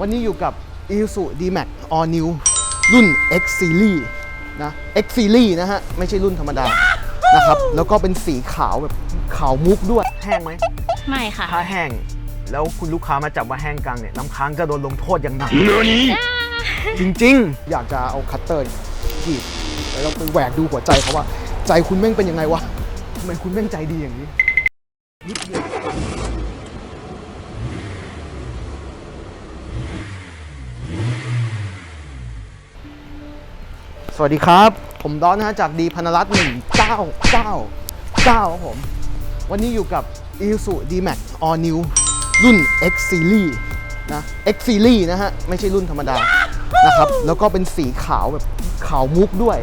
วันนี้อยู่กับ Isuzu D-Max All New รุ่น X Series นะ X Series นะฮะ ไม่ใช่รุ่นธรรมดานะครับ แล้วก็เป็นสีขาวแบบขาวมุกด้วย แห้งไหม ไม่ค่ะ ถ้าแห้ง แล้วคุณลูกค้ามาจับว่าแห้งกลางเนี่ยน้ำค้างจะโดนลงโทษอย่างหนักจริงๆ อยากจะเอาคัตเตอร์กรีดแล้วเราไปแหวกดูหัวใจเขาว่า ใจคุณแม่งเป็นยังไงวะทำไมคุณแม่งใจดีอย่างนี้นิดเดียว สวัสดีครับ ผมดอนนะฮะจากดีพนรัตน์หนึ่งเก้าเก้าเก้าครับผม วันนี้อยู่กับ Isuzu D-Max All New รุ่น X Series นะ X Series นะฮะ ไม่ใช่รุ่นธรรมดานะครับ แล้วก็เป็นสีขาวแบบขาวมุกด้วย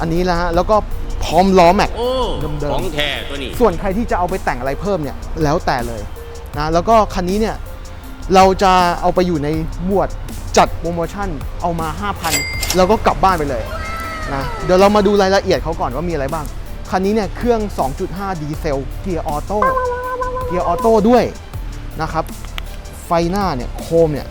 อันนี้นะฮะ แล้วก็พร้อมล้อแม็กโอ้เดิมๆของแท้ตัวนี้ ส่วนใครที่จะเอาไปแต่งอะไรเพิ่มเนี่ย แล้วแต่เลยนะ แล้วก็คันนี้เนี่ย เราจะเอาไปอยู่ในหมวดจัดโปรโมชั่นเอามา 5,000 แล้วก็กลับบ้านไปเลยนะเดี๋ยวเรามาดูรายละเอียดเขาก่อนว่ามีอะไรบ้าง คันนี้เนี่ยเครื่อง 2.5 ดีเซลเกียร์ออโต้เกียร์ออโต้ด้วยนะครับ ไฟหน้าเนี่ยโคมเนี่ย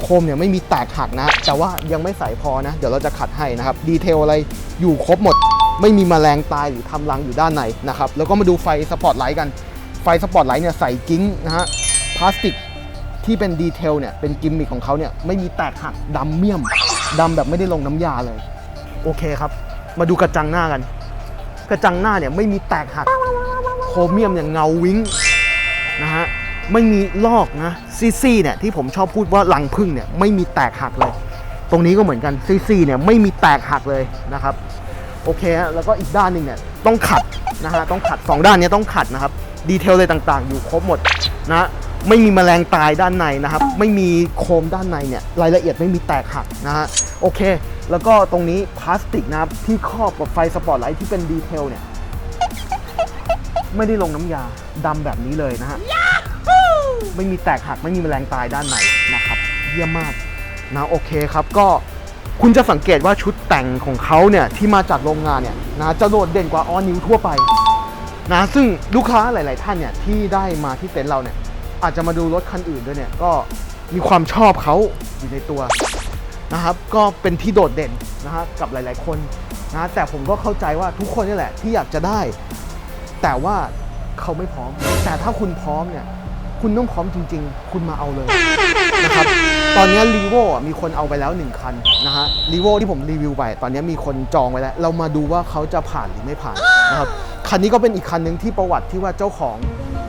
โคมเนี่ยไม่มีแตกหักนะ แต่ว่ายังไม่ใสพอนะ เดี๋ยวเราจะขัดให้นะครับ ดีเทลอะไรอยู่ครบหมด ไม่มีแมลงตายหรือทำรังอยู่ด้านในนะครับ แล้วก็มาดูไฟสปอตไลท์กัน ไฟสปอตไลท์เนี่ยใส่กิ้งนะฮะ พลาสติกที่เป็นดีเทลเนี่ย เป็นกิมมิคของเขาเนี่ย ไม่มีแตกหักดำเมี่ยม ดำแบบไม่ได้ลงน้ำยาเลย โอเคครับ มาดูกระจังหน้ากัน กระจังหน้าเนี่ยไม่มีแตกหักโครเมียมเนี่ยเงาวิ้งนะฮะไม่มีลอกนะซีซีเนี่ยที่ผมชอบพูดว่าหลังพึ่งเนี่ยไม่มีแตกหักเลย ตรงนี้ก็เหมือนกันซีซีเนี่ยไม่มีแตกหักเลยนะครับโอเคฮะแล้วก็อีกด้านหนึ่งเนี่ยต้องขัดนะฮะต้องขัดสองด้านเนี้ต้องขัดนะครับดีเทลอะไรต่างๆ อยู่ครบหมดนะ ไม่มีแมลงตายด้านในนะครับ ไม่มีโคมด้านในเนี่ยรายละเอียดไม่มีแตกหักนะฮะโอเค แล้วก็ตรงนี้พลาสติกนะครับที่ครอบกับไฟสปอตไลท์ที่เป็นดีเทลเนี่ยไม่ได้ลงน้ำยาดำแบบนี้เลยนะฮะไม่มีแตกหักไม่มีแมลงตายด้านในนะครับเยี่ยมมากนะโอเคครับก็คุณจะสังเกตว่าชุดแต่งของเขาเนี่ยที่มาจากโรงงานเนี่ยนะจะโดดเด่นกว่าออนิวทั่วไปนะซึ่งลูกค้าหลาย ๆ ท่านเนี่ยที่ได้มาที่เต็นท์เราเนี่ย อาจจะมาดูรถคันอื่นด้วยเนี่ย ก็มีความชอบเขาอยู่ในตัวนะครับ ก็เป็นที่โดดเด่นนะฮะกับหลาย ๆ คนนะแต่ผมก็เข้าใจว่าทุกคนนี่แหละที่อยากจะได้ แต่ว่าเขาไม่พร้อม แต่ถ้าคุณพร้อมเนี่ย คุณต้องพร้อมจริง ๆ คุณมาเอาเลยนะครับ ตอนนี้รีโวมีคนเอาไปแล้ว 1 คันนะฮะรีโวที่ผมรีวิวไป ตอนนี้มีคนจองไว้แล้ว เรามาดูว่าเขาจะผ่านหรือไม่ผ่านนะครับ คันนี้ก็เป็นอีกคันหนึ่งที่ประวัติที่ว่าเจ้าของ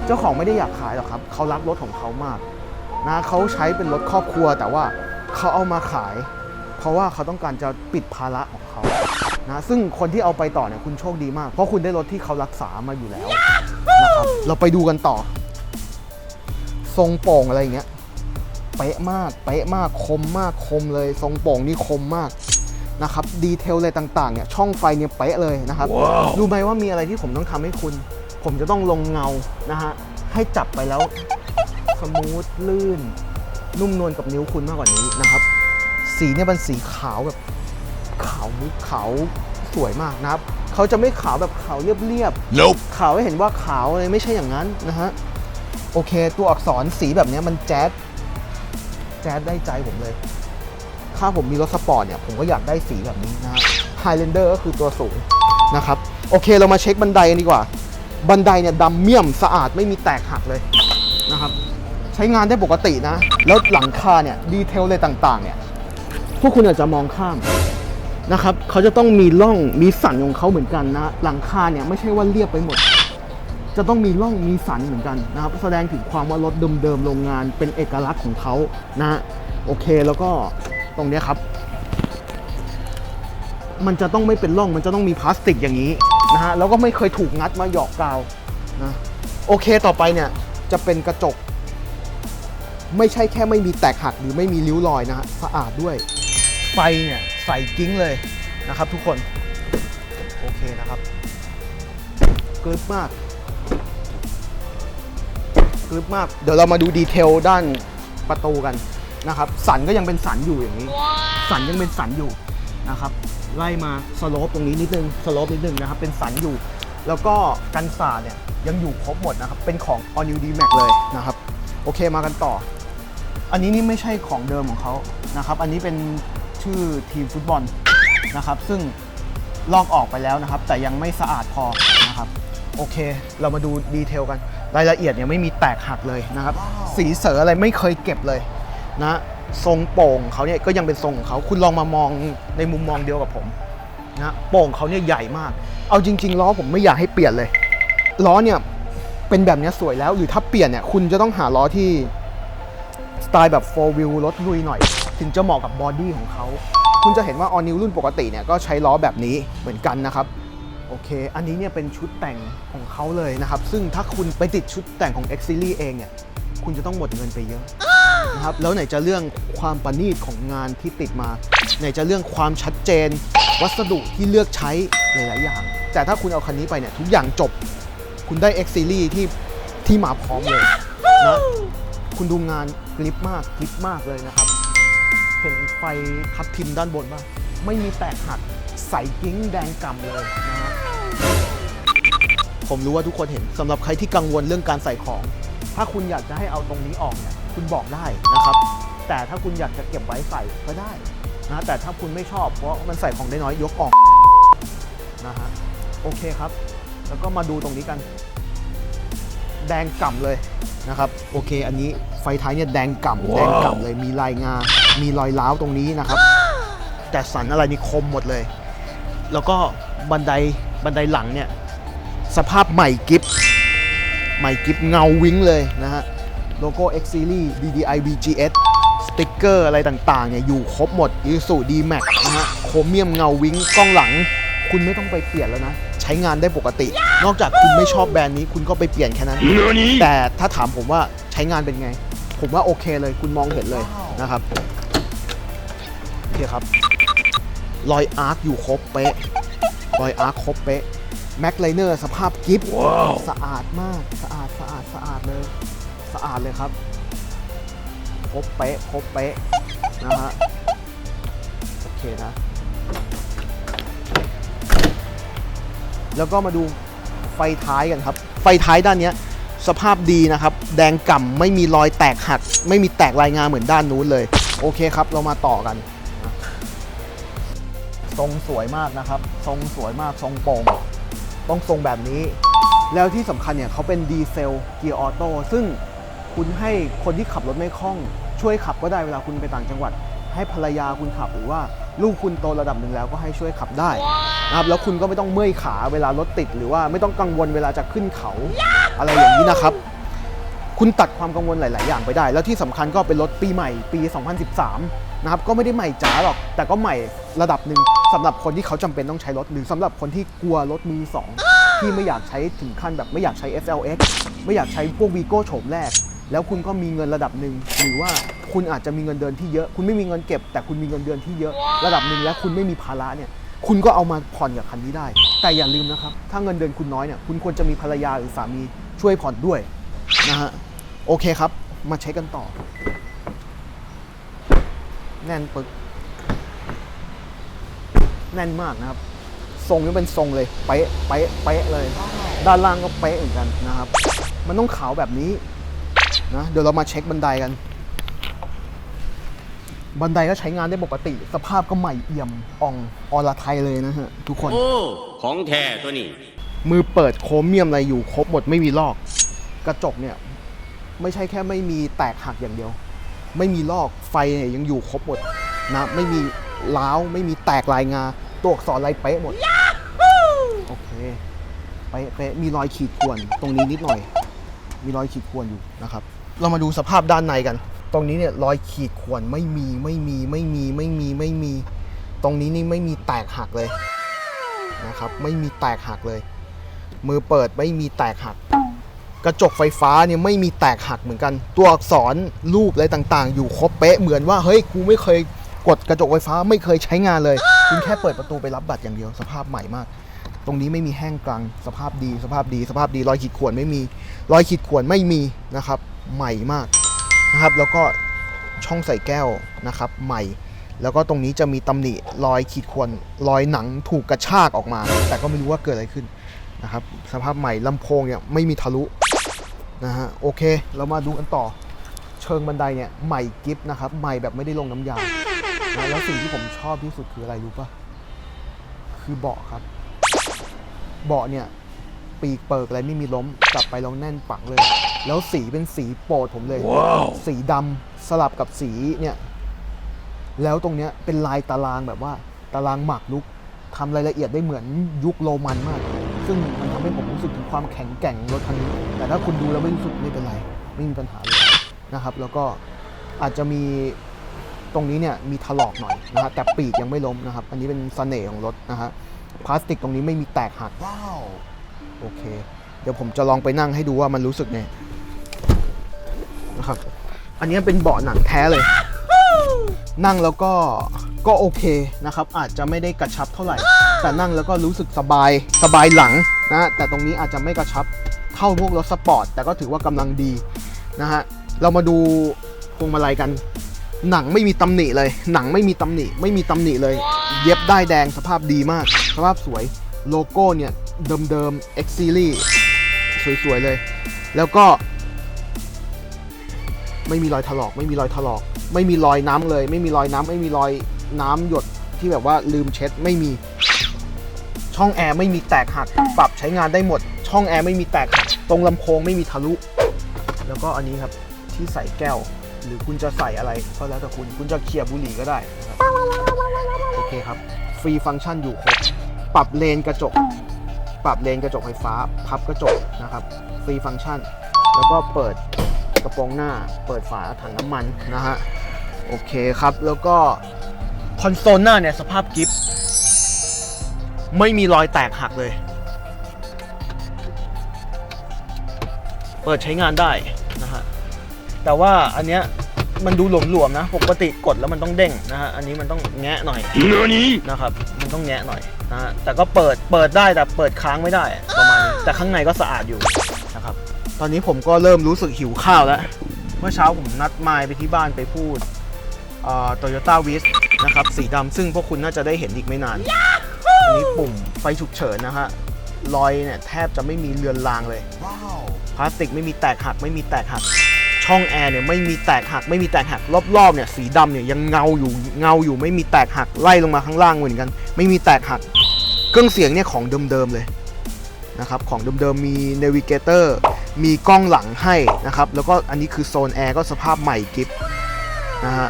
เจ้าของไม่ได้อยากขายหรอกครับเขารักรถของเขามากนะเขาใช้เป็นรถครอบครัว แต่ว่าเขาเอามาขาย เพราะว่าเขาต้องการจะปิดภาระของเขานะซึ่งคนที่เอาไปต่อเนี่ยคุณโชคดีมาก เพราะคุณได้รถที่เขารักษามาอยู่แล้วนะครับเราไปดูกันต่อ ทรงโป่งอะไรอย่างเงี้ยเป๊ะมากเป๊ะมากคมมากคมเลย ทรงโป่งนี่คมมากนะครับดีเทลอะไรต่างๆเนี่ยช่องไฟเนี่ยเป๊ะเลยนะครับรู้ไหมว่ามีอะไรที่ผมต้องทำให้คุณ ผมจะต้องลงเงานะฮะให้จับไปแล้วสมูทลื่น นุ่มนวลกับนิ้วคุณมากกว่านี้นะครับ สีเนี่ยเป็นสีขาวแบบขาวมุกขาวสวยมากนะครับเขาจะไม่ขาวแบบขาวเรียบๆ nope ขาวให้เห็นว่าขาวเลยไม่ใช่อย่างนั้นนะฮะโอเค ตัวอักษรสีแบบเนี้ยมันแจ๊ดแจ๊ดได้ใจผมเลย ถ้าผมมีรถสปอร์ตเนี่ย ผมก็อยากได้สีแบบนี้นะฮะไฮเลนเดอร์ก็คือตัวสูงนะครับ โอเคเรามาเช็คบันไดกันดีกว่า บันไดเนี่ยดำเมี่ยมสะอาดไม่มีแตกหักเลยนะครับ ใช้งานได้ปกตินะ แล้วหลังคาเนี่ยดีเทลอะไรต่างๆ เนี่ยพวกคุณอาจจะมองข้ามนะครับเขาจะต้องมีร่องมีสันของเขาเหมือนกันนะ หลังคาเนี่ยไม่ใช่ว่าเรียบไปหมด จะต้องมีร่องมีสันเหมือนกันนะครับ แสดงถึงความว่ารถเดิมๆโรงงานเป็นเอกลักษณ์ของเขานะโอเคแล้วก็ตรงนี้ครับ มันจะต้องไม่เป็นร่องมันจะต้องมีพลาสติกอย่างนี้ นะฮะแล้วก็ไม่เคยถูกงัดมาหยอกกาวนะโอเคต่อไปเนี่ยจะเป็นกระจก ไม่ใช่แค่ไม่มีแตกหักหรือไม่มีริ้วรอยนะฮะสะอาดด้วย ไฟเนี่ยใส่กิ้งเลยนะครับทุกคนโอเคนะครับกรึบมากกรึบมาก เดี๋ยวเรามาดูดีเทลด้านประตูกันนะครับ สันก็ยังเป็นสันอยู่อย่างนี้ สันยังเป็นสันอยู่ นะครับไล่มาสโลปตรงนี้นิดนึงสโลปนิดนึงนะครับเป็นสันอยู่ แล้วก็กันสาดเนี่ยยังอยู่ครบหมดนะครับเป็นของ All New D Max เลยนะครับโอเคมากันต่อ อันนี้นี่ไม่ใช่ของเดิมของเขานะครับอันนี้เป็นชื่อทีมฟุตบอลนะครับซึ่งลอกออกไปแล้วนะครับ แต่ยังไม่สะอาดพอนะครับโอเค เรามาดูดีเทลกัน รายละเอียดเนี่ยไม่มีแตกหักเลยนะครับ สีเสืออะไรไม่เคยเก็บเลยนะ ทรงโป่งเขาเนี่ยก็ยังเป็นทรงของเขาคุณลองมามองในมุมมองเดียวกับผมนะโป่งเขาเนี่ยใหญ่มาก เอาจริง ๆ ล้อผมไม่อยากให้เปลี่ยนเลยล้อเนี่ยเป็นแบบนี้สวยแล้ว หรือถ้าเปลี่ยนเนี่ยคุณจะต้องหาล้อที่สไตล์แบบ 4 wheel รถลุยหน่อย ถึงจะเหมาะกับบอดี้ของเขา คุณจะเห็นว่า all new รุ่นปกติเนี่ยก็ใช้ล้อแบบนี้เหมือนกันนะครับโอเค อันนี้เนี่ยเป็นชุดแต่งของเขาเลยนะครับ ซึ่งถ้าคุณไปติดชุดแต่งของ X Series เองเนี่ย คุณจะต้องหมดเงินไปเยอะ นะครับแล้วไหนจะเรื่องความประณีตของงานที่ติดมา ไหนจะเรื่องความชัดเจน วัสดุที่เลือกใช้หลาย ๆ อย่าง แต่ถ้าคุณเอาคันนี้ไปเนี่ยทุกอย่างจบ คุณได้ X Series ที่ที่มาพร้อมเลยนะคุณดูงานกริปมากกริปมากเลยนะครับ เห็นไฟทับทิมด้านบนป่ะไม่มีแตกหักใสกิ้งแดงกำเลยนะฮะผมรู้ว่าทุกคนเห็นสำหรับใครที่กังวลเรื่องการใส่ของ ถ้าคุณอยากจะให้เอาตรงนี้ออกเนี่ย คุณบอกได้นะครับ แต่ถ้าคุณอยากจะเก็บไว้ใส่ก็ได้นะแต่ถ้าคุณไม่ชอบเพราะมันใส่ของได้น้อยยกออกนะฮะโอเคครับ แล้วก็มาดูตรงนี้กัน แดงก่ำเลยนะครับ โอเค อันนี้ไฟท้ายเนี่ยแดงก่ำแดงก่ำเลยมีลายงา มีรอยร้าวตรงนี้นะครับ แต่สันอะไรนี่คมหมดเลย แล้วก็บันไดบันไดหลังเนี่ยสภาพใหม่กิฟใหม่กิฟเงาวิ้งเลยนะฮะ โลโก้ X Series DDI VGS สติ๊กเกอร์อะไรต่างๆเนี่ยอยู่ครบหมด i s u D Max นะฮะโครเมียมเงาวิ้งกล้องหลัง คุณไม่ต้องไปเปลี่ยนแล้วนะ ใช้งานได้ปกติ นอกจากคุณไม่ชอบแบรนด์นี้คุณก็ไปเปลี่ยนแค่นั้น แต่ถ้าถามผมว่าใช้งานเป็นไง ผมว่าโอเคเลยคุณมองเห็นเลยนะครับโอเคครับรอยอาร์คอยู่ครบเป๊ะรอยอาร์คครบเป๊ะแม็กไลเนอร์สภาพกิฟต์สะอาดมาก สะอาดสะอาดสะอาดเลย สะอาดเลยครับ ครบเป๊ะ ครบเป๊ะ นะฮะ โอเคนะ แล้วก็มาดูไฟท้ายกันครับ ไฟท้ายด้านนี้สภาพดีนะครับ แดงก่ำไม่มีรอยแตกหัก ไม่มีแตกรายงานเหมือนด้านนู้นเลย โอเคครับ เรามาต่อกัน ทรงสวยมากนะครับ ทรงสวยมาก ทรงโป่งต้องทรงแบบนี้แล้วที่สำคัญเนี่ยเขาเป็นดีเซลเกียร์ออโต้ซึ่ง คุณให้คนที่ขับรถไม่คล่อง ช่วยขับก็ได้เวลาคุณไปต่างจังหวัด ให้ภรรยาคุณขับหรือว่าลูกคุณโตระดับหนึ่งแล้วก็ให้ช่วยขับได้นะครับแล้วคุณก็ไม่ต้องเมื่อยขาเวลารถติด หรือว่าไม่ต้องกังวลเวลาจะขึ้นเขา อะไรอย่างนี้นะครับ คุณตัดความกังวลหลาย ๆ อย่างไปได้ แล้วที่สำคัญก็เป็นรถปีใหม่ปี 2013 นะครับก็ไม่ได้ใหม่จ๋าหรอก แต่ก็ใหม่ระดับหนึ่งสำหรับคนที่เขาจำเป็นต้องใช้รถหรือสำหรับคนที่กลัวรถมือสองที่ไม่อยากใช้ถึงขั้นแบบไม่อยากใช้ SLX ไม่อยากใช้พวกวีโก้โฉมแรก แล้วคุณก็มีเงินระดับหนึ่งหรือว่าคุณอาจจะมีเงินเดือนที่เยอะ คุณไม่มีเงินเก็บ แต่คุณมีเงินเดือนที่เยอะ ระดับหนึ่งแล้วคุณไม่มีภาระเนี่ยคุณก็เอามาผ่อนกับคันนี้ได้ แต่อย่าลืมนะครับ ถ้าเงินเดือนคุณน้อยเนี่ยคุณควรจะมีภรรยาหรือสามีช่วยผ่อนด้วยนะฮะโอเคครับ มาเช็คกันต่อ แน่นปึก แน่นมากนะครับ ทรงนี้เป็นทรงเลย เป๊ะเป๊ะเป๊ะเลย ด้านล่างก็เป๊ะเหมือนกันนะครับ มันต้องขาวแบบนี้ นะเดี๋ยวเรามาเช็คบันไดกัน บันไดก็ใช้งานได้ปกติ สภาพก็ใหม่เอี่ยมอ่องออลาไทยเลยนะฮะ ทุกคน โอ้ ของแท้ตัวนี้ มือเปิดโครเมียมอะไรอยู่ครบหมดไม่มีลอก กระจกเนี่ย ไม่ใช่แค่ไม่มีแตกหักอย่างเดียว ไม่มีลอกไฟเนี่ยยังอยู่ครบหมดนะไม่มีล้าวไม่มีแตกลายงา ตัวอักษรอะไรเป๊ะหมดโอเคเป๊ะเป๊ะมีรอยขีดข่วนตรงนี้นิดหน่อย มีรอยขีดข่วนอยู่นะครับ เรามาดูสภาพด้านในกัน ตรงนี้เนี่ยรอยขีดข่วนไม่มีไม่มีไม่มีไม่มีไม่มี ตรงนี้นี่ไม่มีแตกหักเลยนะครับ ไม่มีแตกหักเลย มือเปิดไม่มีแตกหัก กระจกไฟฟ้าเนี่ยไม่มีแตกหักเหมือนกัน ตัวอักษรรูปอะไรต่างๆ อยู่ครบเป๊ะเหมือนว่าเฮ้ยกูไม่เคยกดกระจกไฟฟ้าไม่เคยใช้งานเลยคุณแค่เปิดประตูไปรับบัตรอย่างเดียวสภาพใหม่มาก ตรงนี้ไม่มีแห้งกลางสภาพดี สภาพดี สภาพดีรอยขีดข่วนไม่มี รอยขีดข่วนไม่มีนะครับ ใหม่มากนะครับ แล้วก็ช่องใส่แก้วนะครับ ใหม่ แล้วก็ตรงนี้จะมีตำหนิรอยขีดข่วนรอยหนังถูกกระชากออกมา แต่ก็ไม่รู้ว่าเกิดอะไรขึ้นนะครับ สภาพใหม่ลำโพงเนี่ยไม่มีทะลุนะฮะโอเค เรามาดูกันต่อ เชิงบันไดเนี่ยใหม่กิฟนะครับ ใหม่แบบไม่ได้ลงน้ำยาแล้วสิ่งที่ผมชอบที่สุดคืออะไรรู้ปะคือเบาะครับ เบาะเนี่ย ปีกเปิกอะไรไม่มีล้มจับไปล้วแน่นปักเลย แล้วสีเป็นสีโปรดผมเลยสีดำสลับกับสีเนี่ย แล้วตรงเนี้ยเป็นลายตารางแบบว่า ตารางหมากรุกทำรายละเอียดได้เหมือนยุคโรมันมาก ซึ่งมันทำให้ผมรู้สึกถึงความแข็งแกร่งของรถคันนี้ แต่ถ้าคุณดูแล้วไม่รู้สึกไม่เป็นไร ไม่มีปัญหาเลยนะครับ แล้วก็อาจจะมีตรงนี้เนี่ยมีถลอกหน่อยนะฮะแต่ปีกยังไม่ล้มนะครับ อันนี้เป็นเสน่ห์ของรถนะฮะพลาสติกตรงนี้ไม่มีแตกหักโอเค เดี๋ยวผมจะลองไปนั่งให้ดูว่ามันรู้สึกไง นะครับ อันนี้เป็นเบาะหนังแท้เลย นั่งแล้วก็ก็โอเคนะครับ อาจจะไม่ได้กระชับเท่าไหร่ แต่นั่งแล้วก็รู้สึกสบายสบายหลังนะแต่ตรงนี้อาจจะไม่กระชับเท่าพวกรถสปอร์ตแต่ก็ถือว่ากำลังดีนะฮะเรามาดูพวงมาลัยกัน หนังไม่มีตำหนิเลย หนังไม่มีตำหนิ ไม่มีตำหนิเลย เย็บได้แดงสภาพดีมาก สภาพสวยโลโก้เนี่ยเดิมๆ X Series สวยๆเลย แล้วก็ ไม่มีรอยถลอก ไม่มีรอยถลอก ไม่มีรอยน้ำเลย ไม่มีรอยน้ำไม่มีรอยน้ำหยดที่แบบว่าลืมเช็ดไม่มี ช่องแอร์ไม่มีแตกหักปรับใช้งานได้หมด ช่องแอร์ไม่มีแตกหักตรงลำโพงไม่มีทะลุ แล้วก็อันนี้ครับที่ใส่แก้ว หรือคุณจะใส่อะไรก็แล้วแต่คุณคุณจะเขี่ยบุหรี่ก็ได้โอเคครับฟรีฟังก์ชันอยู่ครบปรับเลนกระจก ปรับเลนกระจกไฟฟ้า พับกระจกนะครับ ฟรีฟังก์ชัน แล้วก็เปิด ระโปรงหน้า เปิดฝาถังน้ำมันนะฮะ โอเคครับ แล้วก็คอนโซลหน้าเนี่ยสภาพกิฟต์ไม่มีรอยแตกหักเลย เปิดใช้งานได้นะฮะ แต่ว่าอันเนี้ยมันดูหลวมๆนะ ปกติกดแล้วมันต้องเด้งนะฮะ อันนี้มันต้องแงะหน่อยนะครับ มันต้องแงะหน่อยนะฮะ แต่ก็เปิด เปิดได้แต่เปิดค้างไม่ได้ประมาณนี้แต่ข้างในก็สะอาดอยู่นะครับ ตอนนี้ผมก็เริ่มรู้สึกหิวข้าวแล้ว เมื่อเช้าผมนัดมายไปที่บ้านไปพูดโตโยต้าวิสนะครับ สีดำซึ่งพวกคุณน่าจะได้เห็นอีกไม่นาน อันนี้ปุ่มไฟฉุกเฉินนะฮะรอยเนี่ยแทบจะไม่มีเลือนลางเลย พลาสติกไม่มีแตกหักไม่มีแตกหัก ช่องแอร์เนี่ยไม่มีแตกหักไม่มีแตกหัก รอบๆเนี่ยสีดำเนี่ยยังเงาอยู่เงาอยู่ไม่มีแตกหักไล่ลงมาข้างล่างเหมือนกัน ไม่มีแตกหัก เครื่องเสียงเนี่ยของเดิมๆเลยนะครับของเดิมๆมี Navigator มีกล้องหลังให้นะครับ แล้วก็อันนี้คือโซนแอร์ก็สภาพใหม่กิฟนะฮะ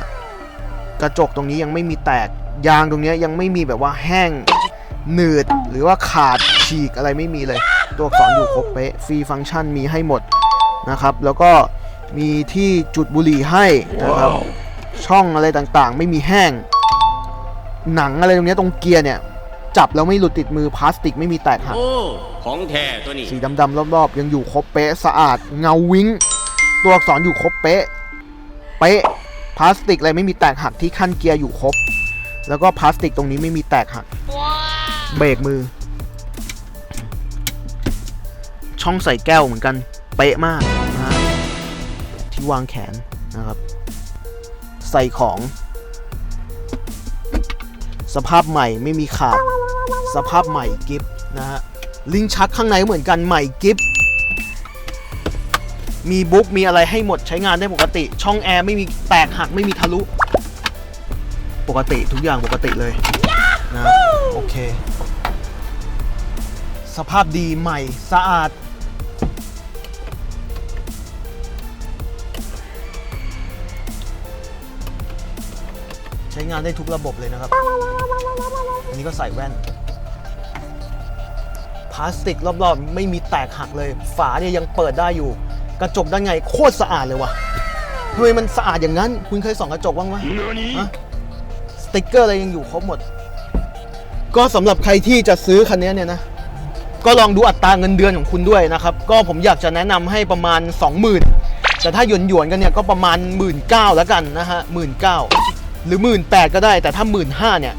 กระจกตรงนี้ยังไม่มีแตกยางตรงเนี้ยยังไม่มีแบบว่าแห้งหนืดหรือว่าขาดฉีกอะไรไม่มีเลย ตัวอักษรอยู่ครบเป๊ะฟรีฟังก์ชันมีให้หมดนะครับ แล้วก็มีที่จุดบุหรี่ให้นะครับ ช่องอะไรต่างๆ ไม่มีแห้ง หนังอะไรตรงเนี้ยตรงเกียร์เนี่ย จับแล้วไม่หลุดติดมือพลาสติกไม่มีแตกหักโอ้ของแท้ตัวนี้ สีดำๆรอบๆ ยังอยู่ครบเป๊ะสะอาดเงาวิ้งตัวอักษรอยู่ครบเป๊ะเป๊ะพลาสติกอะไรไม่มีแตกหักที่ขั้นเกียร์อยู่ครบ แล้วก็พลาสติกตรงนี้ไม่มีแตกหักเบรกมือ ช่องใส่แก้วเหมือนกัน เป๊ะมากนะฮะที่วางแขนนะครับ ใส่ของ สภาพใหม่ไม่มีขาด สภาพใหม่กิฟนะฮะลิงชักข้างในเหมือนกันใหม่กิฟมีบุ๊กมีอะไรให้หมดใช้งานได้ปกติ ช่องแอร์ไม่มีแตกหักไม่มีทะลุ ปกติทุกอย่างปกติเลยนะโอเค สภาพดีใหม่สะอาด ใช้งานได้ทุกระบบเลยนะครับ อันนี้ก็ใส่แว่น พลาสติกรอบๆ ไม่มีแตกหักเลย ฝาเนี่ยยังเปิดได้อยู่ กระจกด้านในโคตรสะอาดเลยวะทำไมมันสะอาดอย่างนั้น คุณเคยส่องกระจกบ้างไหมฮะสติกเกอร์อะไรยังอยู่ครบหมด ก็สำหรับใครที่จะซื้อคันนี้เนี่ยนะ ก็ลองดูอัตราเงินเดือนของคุณด้วยนะครับ ก็ผมอยากจะแนะนำให้ประมาณ 20,000 แต่ถ้าหยวนหยวนๆกันเนี่ยก็ประมาณ 1 9ื่นแล้วกันนะฮะหมื่นเหรือ 1 8ื่นก็ได้แต่ถ้า 1 5ื่นเนี่ย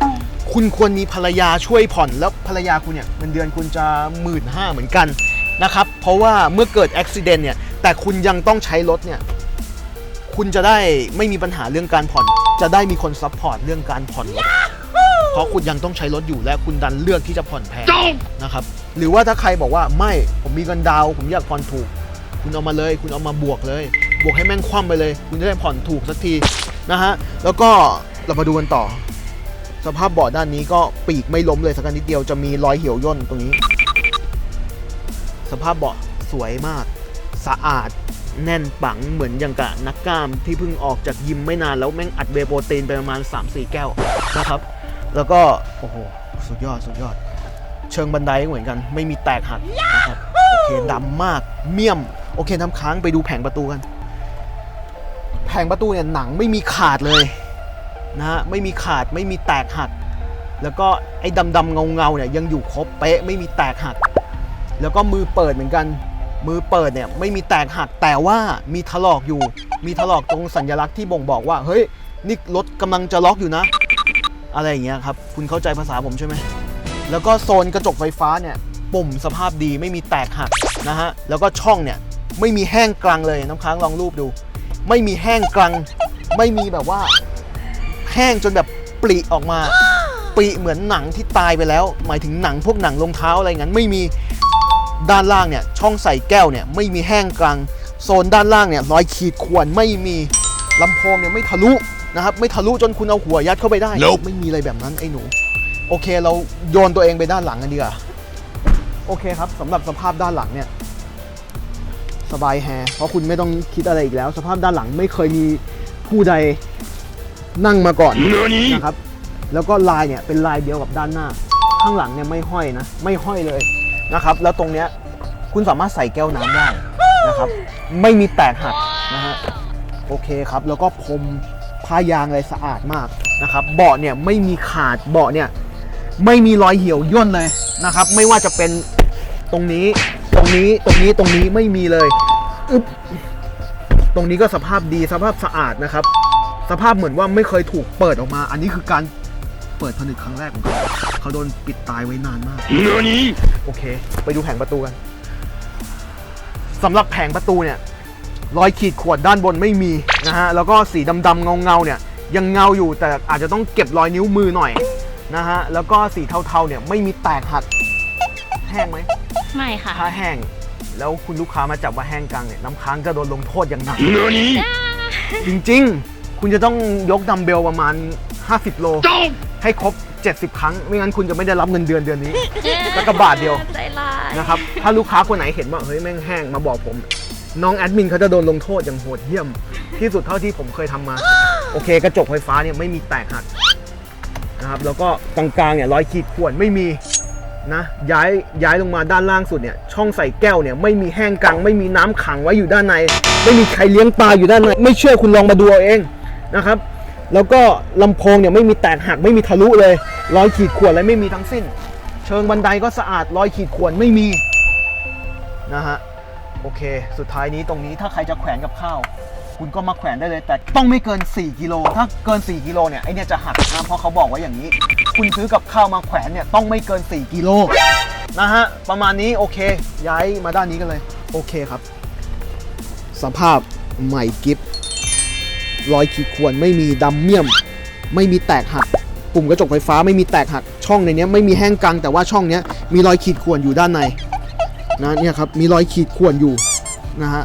คุณควรมีภรรยาช่วยผ่อนแล้วภรรยาคุณเนี่ยเงินเดือนคุณจะ1 5ื่นเหมือนกันนะครับ เพราะว่าเมื่อเกิดอุบิเหตุเนี่ย แต่คุณยังต้องใช้รถเนี่ย คุณจะได้ไม่มีปัญหาเรื่องการผ่อน จะได้มีคนซัพพอร์ตเรื่องการผ่อนรถเพราะคุณยังต้องใช้รถอยู่และคุณดันเลือกที่จะผ่อนแพงนะครับ หรือว่าถ้าใครบอกว่าไม่ผมมีเงินดาวน์ผมอยากผ่อนถูก คุณเอามาเลย คุณเอามาบวกเลย บวกให้แม่งคว่ำไปเลย คุณจะได้ผ่อนถูกสักทีนะฮะ แล้วก็เรามาดูกันต่อ สภาพเบาะด้านนี้ก็ปีกไม่ล้มเลยสักนิดเดียวจะมีรอยเหี่ยวย่นตรงนี้ สภาพเบาะสวยมาก สะอาดแน่นปังเหมือนอย่างกับนักกล้ามที่เพิ่งออกจากยิมไม่นานแล้วแม่งอัดเวย์โปรตีนไปประมาณ 3-4 แก้วนะครับ แล้วก็โอ้โหสุดยอดสุดยอด เชิงบันไดก็เหมือนกัน ไม่มีแตกหักนะครับโอเคดำมากเมี่ยม โอเคน้ำค้างไปดูแผงประตูกัน แผงประตูเนี่ยหนังไม่มีขาดเลย นะฮะไม่มีขาดไม่มีแตกหัก แล้วก็ไอ้ดำๆเงาๆเนี่ยยังอยู่ครบเป๊ะไม่มีแตกหัก แล้วก็มือเปิดเหมือนกัน มือเปิดเนี่ยไม่มีแตกหักแต่ว่ามีถลอกอยู่ มีถลอกตรงสัญลักษณ์ที่บ่งบอกว่าเฮ้ยนี่รถกำลังจะล็อกอยู่นะ อะไรอย่างเงี้ยครับคุณเข้าใจภาษาผมใช่ไหมแล้วก็โซนกระจกไฟฟ้าเนี่ยปุ่มสภาพดีไม่มีแตกหักนะฮะแล้วก็ช่องเนี่ยไม่มีแห้งกรังเลยน้ำค้างลองรูปดู ไม่มีแห้งกรังไม่มีแบบว่า ห้งจนแบบปริออกมา ปริเหมือนหนังที่ตายไปแล้ว หมายถึงหนังพวกหนังรองเท้าอะไรงั้นไม่มีด้านล่างเนี่ยช่องใส่แก้วเนี่ยไม่มีแห้งกลางโซนด้านล่างเนี่ยรอยขีดข่วนไม่มีลำโพงเนี่ยไม่ทะลุนะครับไม่ทะลุจนคุณเอาหัวยัดเข้าไปได้ Nope ไม่มีอะไรแบบนั้นไอ้หนู โอเคเราโยนตัวเองไปด้านหลังกันดีกว่าโอเคครับสำหรับสภาพด้านหลังเนี่ยสบายแฮเพราะคุณไม่ต้องคิดอะไรอีกแล้ว สภาพด้านหลังไม่เคยมีผู้ใด นั่งมาก่อนนะครับ แล้วก็ลายเนี่ยเป็นลายเดียวกับด้านหน้า ข้างหลังเนี่ยไม่ห้อยนะ ไม่ห้อยเลยนะครับ แล้วตรงเนี้ยคุณสามารถใส่แก้วน้ำได้นะครับ ไม่มีแตกหักนะฮะโอเคครับ แล้วก็พรมผ้ายางอะไรสะอาดมากนะครับ เบาะเนี่ยไม่มีขาดเบาะเนี่ยไม่มีรอยเหี่ยวย่นเลยนะครับ ไม่ว่าจะเป็นตรงนี้ตรงนี้ตรงนี้ตรงนี้ไม่มีเลยอึ๊บตรงนี้ก็สภาพดีสภาพสะอาดนะครับ สภาพเหมือนว่าไม่เคยถูกเปิดออกมา อันนี้คือการเปิดผนึกครั้งแรกของเขาเขาโดนปิดตายไว้นานมากโอเค ไปดูแผงประตูกันสำหรับแผงประตูเนี่ยรอยขีดข่วนด้านบนไม่มีนะฮะแล้วก็สีดำๆเงาๆเนี่ยยังเงาอยู่แต่อาจจะต้องเก็บรอยนิ้วมือหน่อยนะฮะแล้วก็สีเทาๆเนี่ยไม่มีแตกหักแห้งไหมไม่ค่ะ ถ้าแห้ง แล้วคุณลูกค้ามาจับว่าแห้งกลางเนี่ยน้ำค้างจะโดนลงโทษอย่างหนักจริงๆ คุณจะต้องยกดัมเบลประมาณ 50 โล ให้ครบ 70 ครั้ง ไม่งั้นคุณจะไม่ได้รับเงินเดือนเดือนนี้ แล้วก็บาทเดียวใจร้ายนะครับ ถ้าลูกค้าคนไหนเห็นว่าเฮ้ยแม่งแห้งมาบอกผม น้องแอดมินเขาจะโดนลงโทษอย่างโหดเหี้ยม ที่สุดเท่าที่ผมเคยทำมา โอเค กระจกไฟฟ้าเนี่ยไม่มีแตกหักนะครับ แล้วก็กลางๆเนี่ยรอยขีดข่วนไม่มีนะย้ายย้ายลงมาด้านล่างสุดเนี่ยช่องใส่แก้วเนี่ยไม่มีแห้งกัง ไม่มีน้ำขังไว้อยู่ด้านใน ไม่มีใครเลี้ยงปลาอยู่ด้านใน ไม่เชื่อคุณลองมาดูเอาเอง นะครับ แล้วก็ลำโพงเนี่ยไม่มีแตกหักไม่มีทะลุเลยรอยขีดข่วนอะไรไม่มีทั้งสิ้น เชิงบันไดก็สะอาดรอยขีดข่วนไม่มีนะฮะโอเค สุดท้ายนี้ตรงนี้ถ้าใครจะแขวนกับข้าว คุณก็มาแขวนได้เลย แต่ต้องไม่เกิน 4 กิโล ถ้าเกิน 4 กิโลเนี่ยไอเนี่ยจะหักนะเพราะเขาบอกไว้อย่างนี้ คุณซื้อกับข้าวมาแขวนเนี่ยต้องไม่เกิน 4 กิโลนะฮะประมาณนี้โอเค ย้ายมาด้านนี้กันเลย โอเคครับ สภาพใหม่กิฟ รอยขีดข่วนไม่มีดำเมี่ยม ไม่มีแตกหัก ปุ่มกระจกไฟฟ้าไม่มีแตกหัก ช่องในเนี้ยไม่มีแห้งกังแต่ว่าช่องเนี้ยมีรอยขีดข่วนอยู่ด้านในนะเนี่ยครับมีรอยขีดข่วนอยู่นะฮะ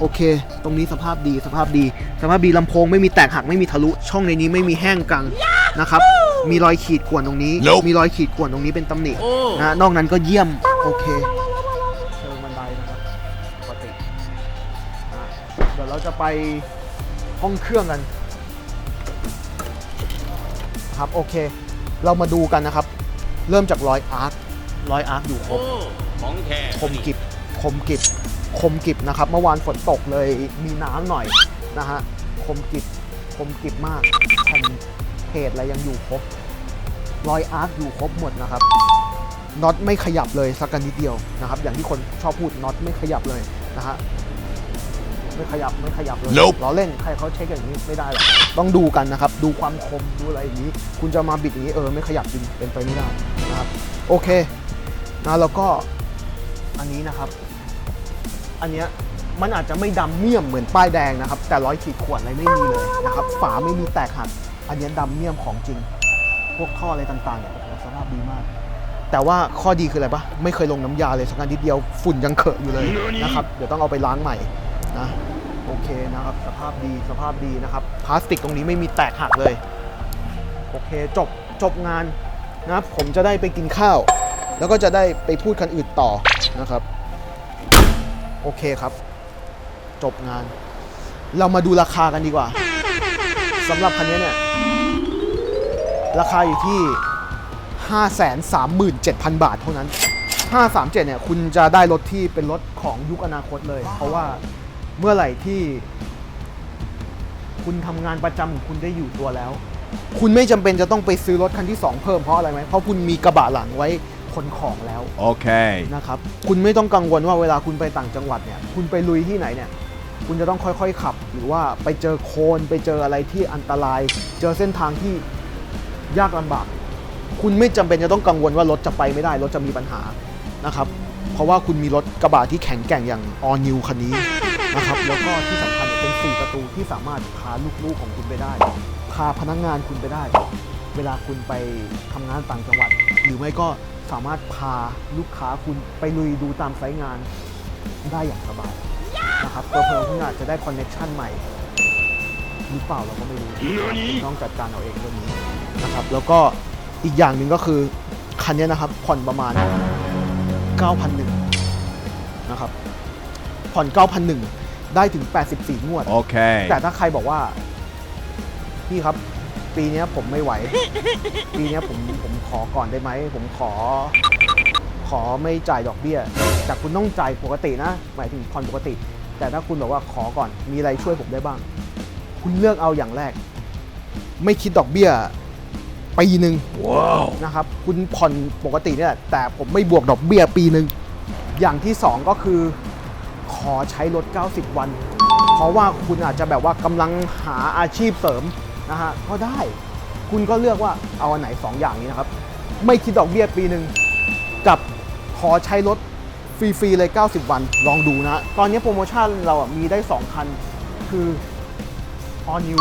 โอเค ตรงนี้สภาพดีสภาพดี สภาพดีลำโพงไม่มีแตกหักไม่มีทะลุ ช่องในนี้ไม่มีแห้งกังนะครับมีรอยขีดข่วนตรงนี้ Nope มีรอยขีดข่วนตรงนี้เป็นตำหนิโอ้นะนอกนั้นก็เยี่ยมโอเคเชิงบันไดนะครับปกตินะเดี๋ยวเราจะไป ห้องเครื่องกันครับโอเค เรามาดูกันนะครับ เริ่มจากรอยอาร์ครอยอาร์คอยู่ครโอ้บของแท้คมกิบคมกิบคมกิบนะครับ เมื่อวานฝนตกเลยมีน้ำหน่อยนะฮะคมกิบคมกิบมากแผ่นเพจอะไรยังอยู่ครบรอยอาร์คอยู่ครบหมดนะครับน็อตไม่ขยับเลยสักกันนิดเดียวนะครับ อย่างที่คนชอบพูดน็อตไม่ขยับเลยนะฮะ ไม่ขยับไม่ขยับเลย Nope ล้อเล่นใครเขาเช็คอย่างนี้ไม่ได้หรอกต้องดูกันนะครับ ดูความคมดูอะไรอย่างนี้ คุณจะมาบิดอย่างนี้เออไม่ขยับจริงเป็นไปไม่ได้นะครับโอเคนะแล้วก็อันนี้นะครับ อันเนี้ยมันอาจจะไม่ดำเมี่ยมเหมือนป้ายแดงนะครับ แต่รอยขีดข่วนอะไรไม่มีเลยนะครับ ฝาไม่มีแตกหักอันเนี้ยดำเมี่ยมของจริง พวกท่ออะไรต่างๆเนี่ยโอ้โหสภาพดีมาก แต่ว่าข้อดีคืออะไรปะไม่เคยลงน้ำยาเลยสักนิดเดียวฝุ่นยังเขอะอยู่เลยนะครับ เดี๋ยวต้องเอาไปล้างใหม่นะ โอเคนะครับ สภาพดีสภาพดีนะครับพลาสติกตรงนี้ไม่มีแตกหักเลย โอเคจบจบงานนะครับผมจะได้ไปกินข้าว แล้วก็จะได้ไปพูดคันอื่นต่อนะครับ โอเคครับ จบงาน เรามาดูราคากันดีกว่าสำหรับคันนี้เนี่ยราคาอยู่ที่ 537,000 บาทเท่านั้น 537เนี่ยคุณจะได้รถที่เป็นรถของยุคอนาคตเลย เพราะว่า เมื่อไหร่ที่ คุณทำงานประจำของคุณได้อยู่ตัวแล้ว คุณไม่จำเป็นจะต้องไปซื้อรถคันที่ 2 เพิ่มเพราะอะไรไหมเพราะคุณมีกระบะหลังไว้ขนของแล้ว Okay. นะครับ คุณไม่ต้องกังวลว่าเวลาคุณไปต่างจังหวัดเนี่ย คุณไปลุยที่ไหนเนี่ย คุณจะต้องค่อยๆขับ หรือว่าไปเจอโคลนไปเจออะไรที่อันตราย เจอเส้นทางที่ยากลำบาก คุณไม่จำเป็นจะต้องกังวลว่ารถจะไปไม่ได้ รถจะมีปัญหานะครับ เพราะว่าคุณมีรถกระบะที่แข็งแกร่งอย่าง All New คันนี้ นะครับ แล้วก็ที่สำคัญเนี่ยเป็น 4 ประตูที่สามารถพาลูกๆของคุณไปได้ พาพนักงานคุณไปได้ เวลาคุณไปทำงานต่างจังหวัด หรือไม่ก็สามารถพาลูกค้าคุณไปลุยดูตามไซต์งานได้อย่างสบายนะครับเพิ่มๆคุณอาจจะได้คอนเน็ชันใหม่หรือเปล่าเราก็ไม่รู้คุณต้องจัดการเอาเองเรื่องนี้นะครับ แล้วก็อีกอย่างหนึ่งก็คือคันนี้นะครับ ผ่อนประมาณ 9,001นะครับ ผ่อน 9,001 ได้ถึง 84 งวด Okay. แต่ถ้าใครบอกว่า พี่ครับ ปีเนี้ยผมไม่ไหว ปีเนี้ยผมผมขอก่อนได้ไหม ผมขอ ขอไม่จ่ายดอกเบี้ยแต่คุณต้องจ่ายปกตินะ หมายถึงผ่อนปกติ แต่ถ้าคุณบอกว่าขอก่อนมีอะไรช่วยผมได้บ้าง คุณเลือกเอาอย่างแรก ไม่คิดดอกเบี้ยปีหนึ่ง Wow. นะครับ คุณผ่อนปกติเนี่ยแหละแต่ผมไม่บวกดอกเบี้ยปีหนึ่งอย่างที่สองก็คือ ขอใช้รถ 90 วัน เพราะว่าคุณอาจจะแบบว่ากำลังหาอาชีพเสริมนะฮะก็ได้ คุณก็เลือกว่าเอาอันไหน 2 อย่างนี้นะครับ ไม่คิดดอกเบี้ยปีหนึ่งกับขอใช้รถฟรีๆเลย 90 วัน ลองดูนะ ตอนนี้โปรโมชั่นเราอะมีได้ 2 คัน คือ All New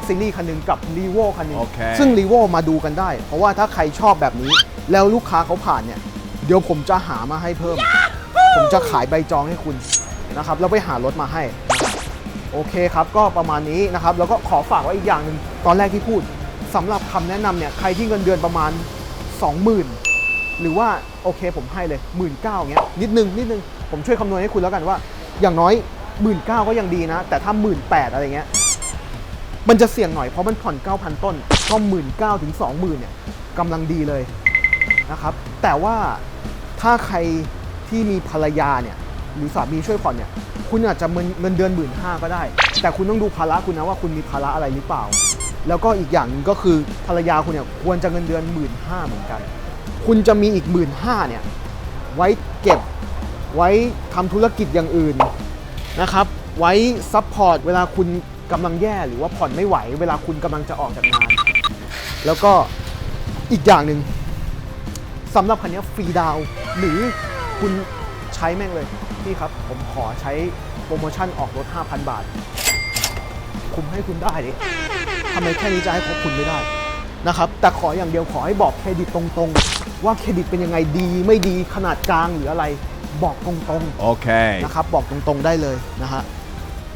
X Series คันหนึ่งกับ r e v o คันหนึ่งโอเคซึ่ง r e v o มาดูกันได้ เพราะว่าถ้าใครชอบแบบนี้ แล้วลูกค้าเขาผ่านเนี่ย เดี๋ยวผมจะหามาให้เพิ่ม ผมจะขายใบจองให้คุณนะครับแล้วไปหารถมาให้โอเคครับก็ประมาณนี้นะครับแล้วก็ขอฝากไว้อีกอย่างหนึ่งตอนแรกที่พูดสำหรับคำแนะนำเนี่ยใครที่เงินเดือนประมาณ 20,000 หรือว่าโอเคผมให้เลย 1 9ื่นเงี้ยนิดนึงนิดนึงผมช่วยคำนวณให้คุณแล้วกันว่า อย่างน้อย 1 9ื่นก็ยังดีนะ แต่ถ้า 1 8ื่นอะไรเงี้ยมันจะเสี่ยงหน่อยเพราะมันผ่อน 9,000 ต้นก็1 9ื่นถึง20,000เนี่ยกำลังดีเลยนะครับแต่ว่าถ้าใคร ที่มีภรรยาเนี่ยหรือสามีช่วยผ่อนเนี่ยคุณอาจจะเงินเงินเดือนหมื่นห้าก็ได้ แต่คุณต้องดูภาระคุณนะว่าคุณมีภาระอะไรหรือเปล่า แล้วก็อีกอย่างหนึงก็คือภรรยาคุณเนี่ยควรจะเงินเดือนหมื่นห้าเหมือนกัน คุณจะมีอีกหมื่นห้าเนี่ยไว้เก็บไว้ทำธุรกิจอย่างอื่นนะครับไว้ซัพพอร์ตเวลาคุณกำลังแย่หรือว่าผ่อนไม่ไหว เวลาคุณกำลังจะออกจากงาน แล้วก็อีกอย่างหนึ่งสำหรับคันนี้ฟรีดาวหรือ คุณใช้แม่งเลย พี่ครับ ผมขอใช้โปรโมชั่นออกรถ 5,000 บาทคุมให้คุณได้ดิทำไมแค่นี้จะให้คุณไม่ได้นะครับ แต่ขออย่างเดียวขอให้บอกเครดิตตรงๆ ว่าเครดิตเป็นยังไงดีไม่ดีขนาดกลางหรืออะไร บอกตรงๆ Okay. นะครับ บอกตรงๆได้เลยนะฮะ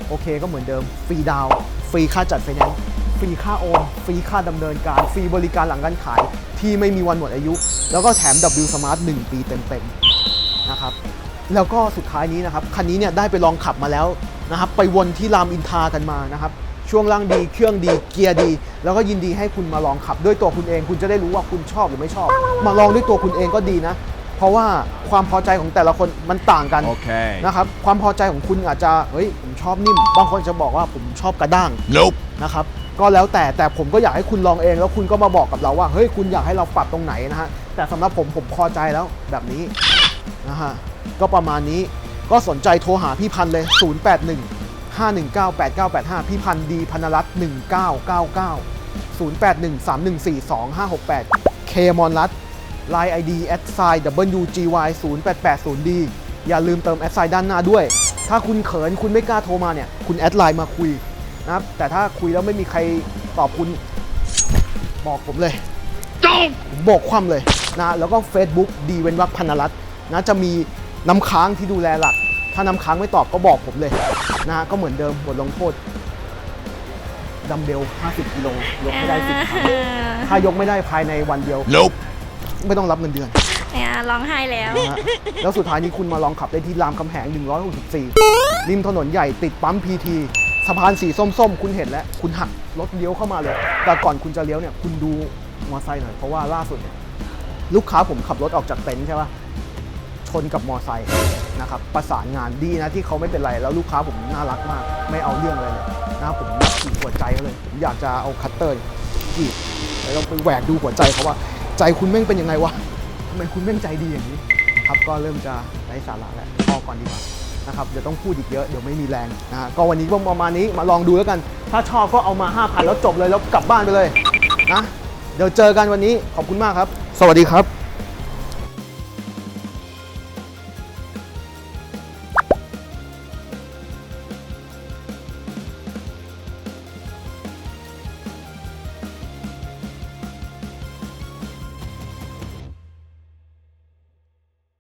โอเคก็เหมือนเดิม ฟรีดาวน์ฟรีค่าจัดไฟแนนซ์ฟรีค่าโอน ฟรีค่าดำเนินการ ฟรีบริการหลังการขายที่ไม่มีวันหมดอายุ แล้วก็แถม W Smart 1 ปีเต็มๆ นะครับ แล้วก็สุดท้ายนี้นะครับคันนี้เนี่ยได้ไปลองขับมาแล้วนะครับ ไปวนที่รามอินทรากันมานะครับ ช่วงล่างดีเครื่องดีเกียร์ดี แล้วก็ยินดีให้คุณมาลองขับด้วยตัวคุณเอง คุณจะได้รู้ว่าคุณชอบหรือไม่ชอบ มาลองด้วยตัวคุณเองก็ดีนะ เพราะว่าความพอใจของแต่ละคนมันต่างกัน Okay. นะครับความพอใจของคุณอาจจะเฮ้ยผมชอบนิ่ม บางคนจะบอกว่าผมชอบกระด้าง Nope. นะครับก็แล้วแต่แต่ผมก็อยากให้คุณลองเอง แล้วคุณก็มาบอกกับเราว่าเฮ้ยคุณอยากให้เราปรับตรงไหนนะฮะแต่สำหรับผมผมพอใจแล้วแบบนี้ นะฮะก็ประมาณนี้ก็สนใจโทรหาพี่พันธุ์เลย 081 519 8985 พี่พันธุ์ดีพันรัตน์1999 081 314 2568 เคมอนรัต Line ID at sign WGY 0880D อย่าลืมเติมแอดไซน์ด้านหน้าด้วย ถ้าคุณเขินคุณไม่กล้าโทรมาเนี่ย คุณแอดไลน์มาคุยนะครับ แต่ถ้าคุยแล้วไม่มีใครตอบคุณ บอกผมเลยผมบอกคว่ำเลยนะ แล้วก็ Facebook ดีเว้นวักพันรัตน์ นะจะมีน้ำค้างที่ดูแลหลัก ถ้าน้ำค้างไม่ตอบก็บอกผมเลยนะฮะก็เหมือนเดิมบทลงโทษดัมเบล 50กิโลยกไม่ได้10ครั้งถ้ายกไม่ได้ภายในวันเดียว Nope ไม่ต้องรับเงินเดือนเนี่ยร้องไห้แล้ว นะฮะแล้วสุดท้ายนี้คุณมาลองขับได้ที่รามคำแหง 164 ริมถนนใหญ่ติดปั๊มพีทีสะพานสีส้มๆ คุณเห็นแล้ว คุณหักรถเลี้ยวเข้ามาเลย แต่ก่อนคุณจะเลี้ยวเนี่ย คุณดูมอเตอร์ไซค์หน่อย เพราะว่าล่าสุดเนี่ยลูกค้าผมขับรถออกจากเต็นท์ใช่ปะช นกับมอไซค์นะครับประสานงานดีนะที่เขาไม่เป็นไรแล้วลูกค้าผมน่ารักมาก ไม่เอาเรื่องอะไรเลยนะผมนับถือหัวใจเขาเลย ผมอยากจะเอาคัตเตอร์กรีดแล้วไปแหวกดูหัวใจเขาว่าใจคุณแม่งเป็นยังไงวะทำไมคุณแม่งใจดีอย่างนี้ครับก็เริ่มจะไร้สาระแล้วพอก่อนดีกว่านะครับเดี๋ยวต้องพูดอีกเยอะเดี๋ยวไม่มีแรงนะฮะก็วันนี้ประมาณนี้มาลองดูแล้วกัน ถ้าชอบก็เอามา 5,000 แล้วจบเลยแล้วกลับบ้านไปเลยนะเดี๋ยวเจอกันวันนี้ขอบคุณมากครับ สวัสดีครับ